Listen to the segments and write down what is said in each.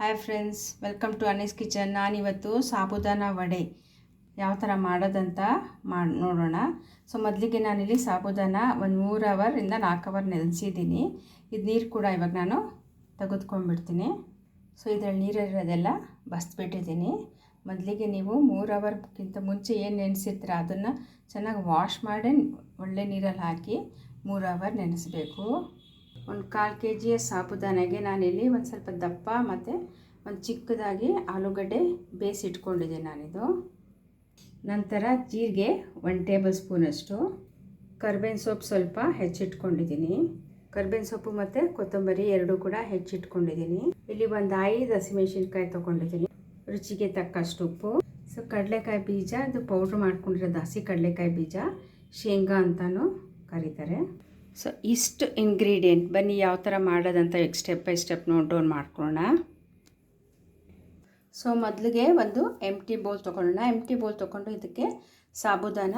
Hi friends welcome to Anees kitchen ನಾನಿವತ್ತು ಸಾಬುದಾನ ವಡೆ. ಯಾವ ಥರ ಮಾಡೋದಂತ ಮಾಡಿ, ನೋಡೋಣ. ಸೊ ಮೊದಲಿಗೆ ನಾನಿಲ್ಲಿ ಸಾಬುದಾನ ಒಂದು ಮೂರು ಅವರಿಂದ ನಾಲ್ಕು ಅವರ್ ನೆನೆಸಿದ್ದೀನಿ ಇದು ನೀರು ಕೂಡ ಇವಾಗ ನಾನು ತೆಗೆದುಕೊಂಡ್ಬಿಡ್ತೀನಿ. ಸೊ ಇದರಲ್ಲಿ ನೀರಿರೋದೆಲ್ಲ ಬಸ್ಬಿಟ್ಟಿದ್ದೀನಿ. ಮೊದಲಿಗೆ ನೀವು ಮೂರು ಅವರ್ಗಿಂತ ಮುಂಚೆ ಏನು ನೆನೆಸಿರ್ತೀರ ಅದನ್ನು ಚೆನ್ನಾಗಿ ವಾಶ್ ಮಾಡಿ ಒಳ್ಳೆ ನೀರಲ್ಲಿ ಹಾಕಿ ಮೂರು ಅವರ್ ನೆನೆಸಬೇಕು. ಒಂದು ಕಾಲು ಕೆ ಜಿಯ ಸಾಬುದಾನೆಗೆ ನಾನಿಲ್ಲಿ ಒಂದು ಸ್ವಲ್ಪ ದಪ್ಪ ಮತ್ತು ಒಂದು ಚಿಕ್ಕದಾಗಿ ಆಲೂಗಡ್ಡೆ ಬೇಯಿಸಿಟ್ಕೊಂಡಿದ್ದೆ ನಾನಿದು. ನಂತರ ಜೀರಿಗೆ ಒಂದು ಟೇಬಲ್ ಸ್ಪೂನಷ್ಟು ಕರ್ಬೇವಿನ ಸೊಪ್ಪು ಸ್ವಲ್ಪ ಹೆಚ್ಚಿಟ್ಕೊಂಡಿದ್ದೀನಿ ಕರ್ಬೇವಿನ ಸೊಪ್ಪು ಮತ್ತು ಕೊತ್ತಂಬರಿ ಎರಡೂ ಕೂಡ ಹೆಚ್ಚಿಟ್ಕೊಂಡಿದ್ದೀನಿ ಇಲ್ಲಿ ಒಂದು ಐದು ಹಸಿಮೆಣಸಿನ್ಕಾಯಿ ತೊಗೊಂಡಿದ್ದೀನಿ. ರುಚಿಗೆ ತಕ್ಕಷ್ಟು ಉಪ್ಪು. ಸೊ, ಕಡಲೆಕಾಯಿ ಬೀಜ, ಅದು ಪೌಡ್ರ್ ಮಾಡ್ಕೊಂಡಿರೋದು ಹಸಿ ಕಡಲೆಕಾಯಿ ಬೀಜ, ಶೇಂಗಾ ಅಂತಲೂ ಕರೀತಾರೆ. ಸೊ ಇಷ್ಟು ಇಂಗ್ರೀಡಿಯೆಂಟ್ ಬನ್ನಿ, ಯಾವ ಥರ ಮಾಡೋದಂತ ಈಗ step by step note down ಮಾಡ್ಕೊಳ್ಳೋಣ. ಸೊ ಮೊದಲಿಗೆ ಒಂದು ಎಂ ಟಿ ಬೌಲ್ ತೊಗೊಳ್ಳೋಣ. ಎಂ ಟಿ ಬೌಲ್ ತೊಗೊಂಡು ಇದಕ್ಕೆ ಸಾಬುದಾನ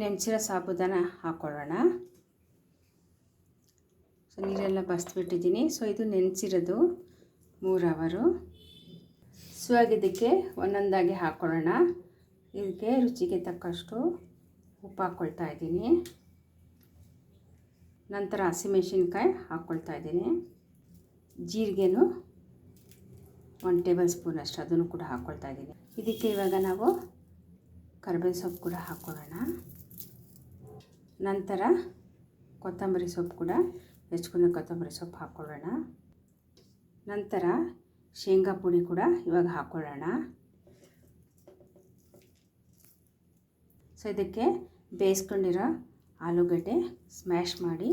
ನೆನೆಸಿರೋ ಸಾಬುದಾನ ಹಾಕ್ಕೊಳ್ಳೋಣ ಸೊ ನೀರೆಲ್ಲ ಬಸ್ಬಿಟ್ಟಿದ್ದೀನಿ. ಸೊ ಇದು ನೆನೆಸಿರೋದು ಮೂರು ಅವರು ಸೊ ಇದಕ್ಕೆ ಒಂದೊಂದಾಗಿ ಹಾಕ್ಕೊಳ್ಳೋಣ ಇದಕ್ಕೆ ರುಚಿಗೆ ತಕ್ಕಷ್ಟು ಉಪ್ಪು ಹಾಕ್ಕೊಳ್ತಾ ಇದ್ದೀನಿ. ನಂತರ ಹಸಿಮೆಣಸಿನ್ಕಾಯಿ ಹಾಕ್ಕೊಳ್ತಾ ಇದ್ದೀನಿ. ಜೀರಿಗೆನೂ ಒಂದು ಟೇಬಲ್ ಸ್ಪೂನ್ ಅಷ್ಟು ಅದನ್ನು ಕೂಡ ಹಾಕ್ಕೊಳ್ತಾ ಇದ್ದೀನಿ. ಇದಕ್ಕೆ ಇವಾಗ ನಾವು ಕರಿಬೇವು ಸೊಪ್ಪು ಕೂಡ ಹಾಕ್ಕೊಳ್ಳೋಣ ನಂತರ ಕೊತ್ತಂಬರಿ ಸೊಪ್ಪು ಕೂಡ ಹೆಚ್ಕೊಂಡು ಕೊತ್ತಂಬರಿ ಸೊಪ್ಪು ಹಾಕ್ಕೊಳ್ಳೋಣ ನಂತರ ಶೇಂಗಾ ಪುಡಿ ಕೂಡ ಇವಾಗ ಹಾಕ್ಕೊಳ್ಳೋಣ ಸೊ, ಇದಕ್ಕೆ ಬೇಯಿಸ್ಕೊಂಡಿರೋ ಆಲೂಗಡ್ಡೆ ಸ್ಮ್ಯಾಶ್ ಮಾಡಿ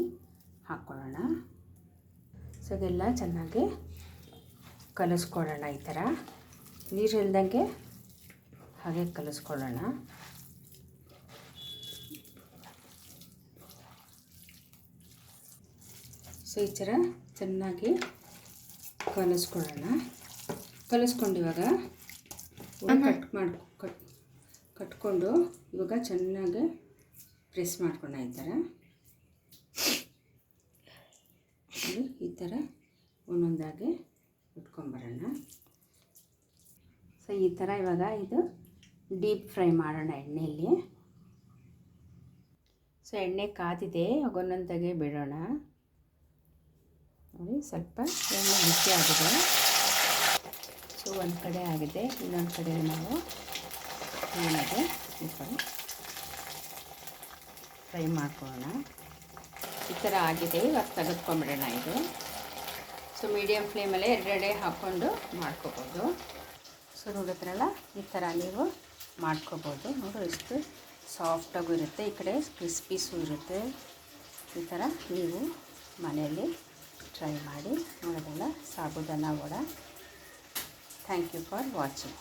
ಹಾಕ್ಕೊಳ್ಳೋಣ. ಸೊ ಇದೆಲ್ಲ ಚೆನ್ನಾಗಿ ಕಲಿಸ್ಕೊಳ್ಳೋಣ ಈ ಥರ. ನೀರು ಇಲ್ದಂಗೆ ಹಾಗೆ ಕಲಿಸ್ಕೊಳ್ಳೋಣ. ಸೊ ಈ ಥರ ಚೆನ್ನಾಗಿ ಕಲಿಸ್ಕೊಳ್ಳೋಣ. ಕಲಿಸ್ಕೊಂಡು ಇವಾಗ ಕಟ್ ಮಾಡಿ ಕಟ್ ಕಟ್ಕೊಂಡು ಇವಾಗ ಚೆನ್ನಾಗಿ ಪ್ರೆಸ್ ಮಾಡ್ಕೊಂಡು ಈ ಥರ. ಈ ಥರ ಒಂದೊಂದಾಗಿ ಇಟ್ಕೊಂಬರೋಣ ಸೊ ಈ ಥರ ಇವಾಗ ಇದು ಡೀಪ್ ಫ್ರೈ ಮಾಡೋಣ ಎಣ್ಣೆಯಲ್ಲಿ ಸೊ ಎಣ್ಣೆ ಕಾದಿದೆ ಒಂದೊಂದಾಗೆ ಬಿಡೋಣ. ನೋಡಿ, ಸ್ವಲ್ಪ ಎಣ್ಣೆ ಬಿಸಿ ಆಗಿದೆ. ಸೊ ಒಂದು ಕಡೆ ಆಗಿದೆ, ಇನ್ನೊಂದು ಕಡೆ ನಾವು ಏನಿದೆ, ಈ ಫ್ರೈ ಮಾಡ್ಕೊಳ್ಳೋಣ. ಈ ಥರ ಆಗಿದೆ, ಇವಾಗ ತೆಗೆದುಕೊಂಬಿಡೋಣ ಇದು. ಸೊ ಮೀಡಿಯಮ್ ಫ್ಲೇಮಲ್ಲೇ ಎರಡೆಡೆ ಹಾಕ್ಕೊಂಡು ಮಾಡ್ಕೋಬೋದು. ಸೊ ನೋಡಿದ್ರಲ್ಲ, ಈ ಥರ ನೀವು ಮಾಡ್ಕೋಬೋದು. ನೋಡು, ಎಷ್ಟು ಸಾಫ್ಟಾಗೂ ಇರುತ್ತೆ. ಈ ಕಡೆ ಕ್ರಿಸ್ಪೀಸು ಇರುತ್ತೆ. ಈ ಥರ ನೀವು ಮನೆಯಲ್ಲಿ ಟ್ರೈ ಮಾಡಿ. ನೋಡೋದಲ್ಲ sabudana vada. Thank you for watching